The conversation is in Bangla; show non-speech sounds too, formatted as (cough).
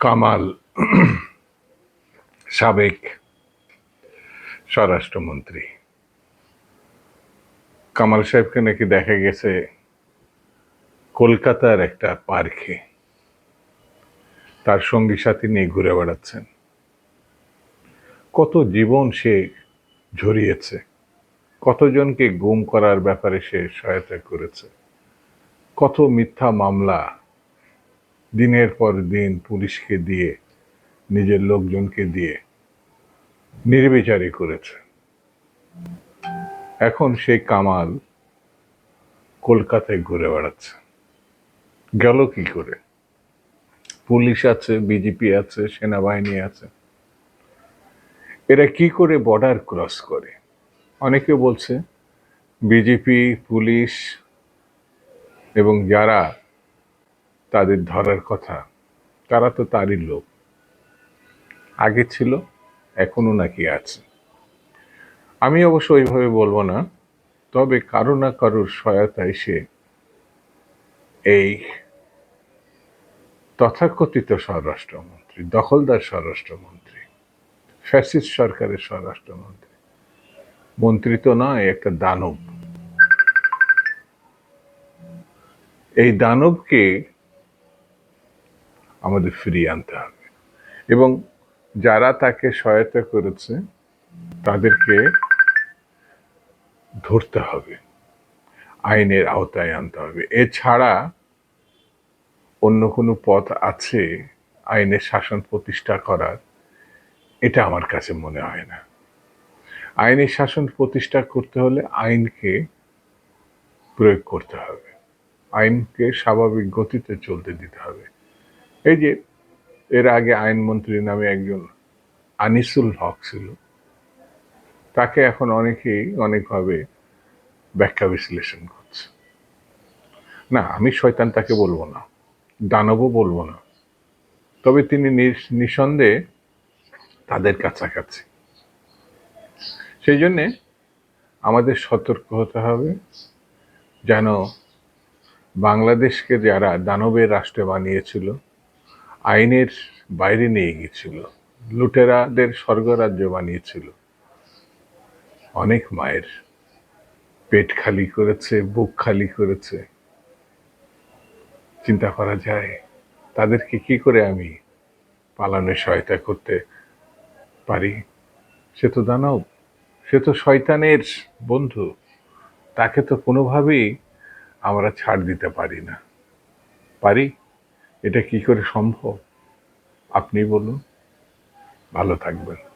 কামাল (clears throat) সাবেক স্বরাষ্ট্রমন্ত্রী। কামাল সাহেবকে নাকি দেখা গেছে কলকাতার একটা পার্কে। তার সঙ্গী সাথী নিয়ে ঘুরে বেড়াচ্ছেন। কত জীবন সে ঝরিয়েছে। কতজনকে গুম করার ব্যাপারে সে সহায়তা করেছে। কত মিথ্যা মামলা দিনের পর দিন পুলিশকে দিয়ে, নিজের লোকজনকে দিয়ে নির্বিচারই করেছে। এখন সেই কামাল কলকাতায় ঘুরে বেড়াচ্ছে। গেল কি করে? পুলিশ আছে, বিজেপি আছে, সেনাবাহিনী আছে। এরা কি করে বর্ডার ক্রস করে? অনেকে বলছে, বিজেপি, পুলিশ এবং যারা তাদের ধরার কথা। তারা তো তারই লোক। আগে ছিল এখনও নাকি আছে। আমি অবশ্য ওইভাবে বলব না, তবে কারও না কারোর সহায়তায় সে এই তথাকথিত স্বরাষ্ট্রমন্ত্রী, দখলদার স্বরাষ্ট্রমন্ত্রী, ফ্যাসিস্ট সরকারের স্বরাষ্ট্রমন্ত্রী। মন্ত্রী তো নয়, একটা দানব। এই দানবকে আমাদের ফিরিয়ে আনতে হবে। এবং যারা তাকে সহায়তা করেছে, তাদেরকে ধরতে হবে, আইনের আওতায় আনতে হবে। এছাড়া অন্য কোনো পথ আছে আইনের শাসন প্রতিষ্ঠা করার? এটা আমার কাছে মনে হয় না। আইনের শাসন প্রতিষ্ঠা করতে হলে আইনকে প্রয়োগ করতে হবে। আইনকে স্বাভাবিক গতিতে চলতে দিতে হবে। এই যে এর আগে আইনমন্ত্রী নামে একজন আনিসুল হক ছিল, তাকে এখন অনেকেই অনেকভাবে ব্যাখ্যা বিশ্লেষণ করছে। না, আমি শয়তান তাকে বলব না, দানবও বলব না, তবে তিনি নিস- নিঃসন্দেহে তাদের কাছাকাছি। সেই জন্যে আমাদের সতর্ক হতে হবে যেন বাংলাদেশকে যারা দানবের রাষ্ট্রে বানিয়েছিল আইনের বাইরে নিয়ে গিয়েছিল। লুটেরাদের স্বর্গরাজ্য বানিয়েছিল। অনেক মায়ের পেট খালি করেছে, বুক খালি করেছে। চিন্তা করা যায়, তাদেরকে কি করে আমি পালানোর সহায়তা করতে পারি? সে তো দানব, সে তো শয়তানের বন্ধু। তাকে তো কোনোভাবেই আমরা ছাড় দিতে পারি না। পারি? এটা কি করে সম্ভব? আপনি বলুন। ভালো থাকবেন।